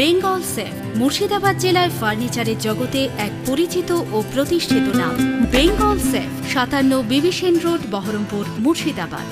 Bengal safe, Murshidabad জেলায় ফার্নিচারের জগতে এক পরিচিত ও প্রতিষ্ঠিত নাম। বেঙ্গল সেফ, সাতান্ন বিবিসেন রোড, বহরমপুর, মুর্শিদাবাদ।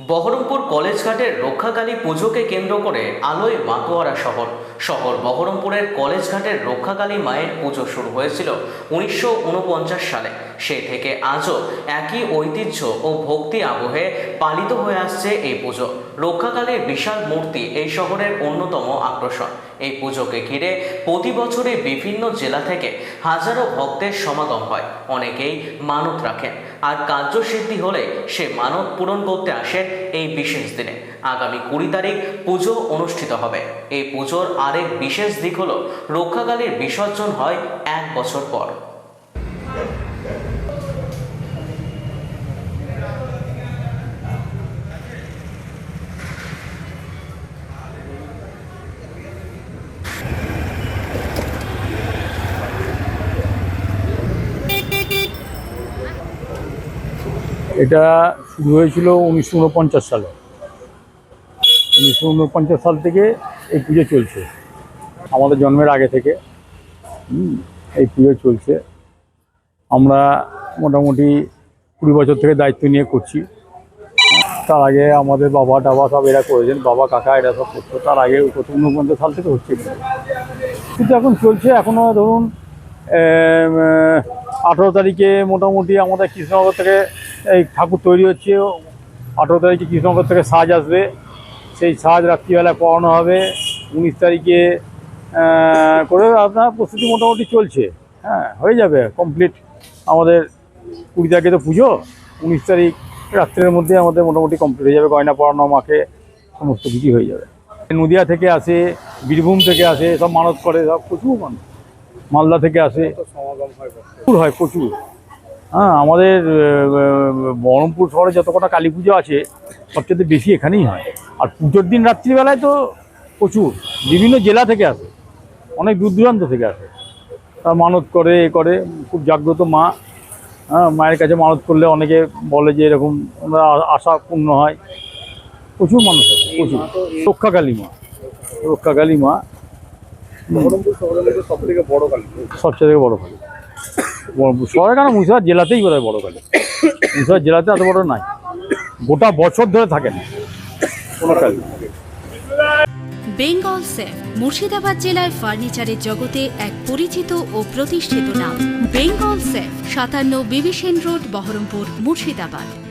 বহরমপুর কলেজ ঘাটের রক্ষাকালী পুজোকে কেন্দ্র করে আলোয় মাতোয়ারা শহর। শহর বহরমপুরের কলেজ ঘাটের রক্ষাকালী মায়ের পুজো শুরু হয়েছিল উনিশশো উনপঞ্চাশ সালে। সে থেকে আজও একই ঐতিহ্য ও ভক্তি আবহে পালিত হয়ে আসছে এই পুজো। রক্ষাকালীর বিশাল মূর্তি এই শহরের অন্যতম আকর্ষণ। এই পুজোকে ঘিরে প্রতি বছরে বিভিন্ন জেলা থেকে হাজারো ভক্তের সমাগম হয়। অনেকেই মানত রাখেন। আর কার্যসিদ্ধি হলে সে মানত পূরণ করতে আসেন এই বিশেষ দিনে। আগামী কুড়ি তারিখ পুজো অনুষ্ঠিত হবে। এই পুজোর আরেক বিশেষ দিক হল রক্ষাকালীর বিসর্জন হয় এক বছর পর। এটা শুরু হয়েছিল উনিশশো উনপঞ্চাশ সালে। উনিশশো উনপঞ্চাশ সাল থেকে এই পুজো চলছে। আমাদের জন্মের আগে থেকে এই পুজো চলছে। আমরা মোটামুটি কুড়ি বছর থেকে দায়িত্ব নিয়ে করছি। তার আগে আমাদের বাবা টাবা সব এরা করেছেন, বাবা, কাকা এরা সব করতো। তার আগে কত সাল থেকে হচ্ছে। কিন্তু এখন চলছে এখনও ধরুন আঠেরো তারিখে মোটামুটি আমাদের কৃষ্ণনগর থেকে এই ঠাকুর তৈরি হচ্ছে। আঠেরো তারিখে কৃষ্ণনগর থেকে সাজ আসবে। সেই সাজ রাত্রিবেলা পড়ানো হবে। উনিশ তারিখে করে আপনার প্রস্তুতি মোটামুটি চলছে। হ্যাঁ হয়ে যাবে কমপ্লিট আমাদের কুড়ি তারিখে তো পুজো। উনিশ তারিখ রাত্রের মধ্যে আমাদের মোটামুটি কমপ্লিট হয়ে যাবে। গয়না পড়ানো, মাকে সমস্ত কিছু হয়ে যাবে। নদিয়া থেকে আসে, বীরভূম থেকে আসে, সব মানত করে, সব প্রচুর মানুষ। মালদা থেকে আসে। প্রচুর হয় প্রচুর। হ্যাঁ আমাদের বহরমপুর শহরে যত কটা কালী পুজো আছে সবচেয়ে বেশি এখানেই হয়। আর পুজোর দিন রাত্রিবেলায় তো প্রচুর। বিভিন্ন জেলা থেকে আসে। অনেক দূর দূরান্ত থেকে আসে। তারা মানত করে এ করে। খুব জাগ্রত মা। হ্যাঁ মায়ের কাছে মানত করলে অনেকে বলে যে এরকম আমরা আশা পূর্ণ হয়। প্রচুর মানুষ আছে প্রচুর। রক্ষাকালী মা। রক্ষাকালী মা। বড় কালী সবচেয়ে বড় কালী বড়- শহরে কেন? মুর্শিদাবাদ জেলাতেই বোধ হয় বড় কালী মুর্শিদাবাদ জেলাতে এত বড় নাই। গোটা বছর ধরে থাকে না কোনো কালী বেঙ্গল সেফ মুর্শিদাবাদ জেলায় ফার্নিচারের জগতে এক পরিচিত ও প্রতিষ্ঠিত নাম। বেঙ্গল সেফ সাতান্ন বিবিসেন রোড বহরমপুর মুর্শিদাবাদ।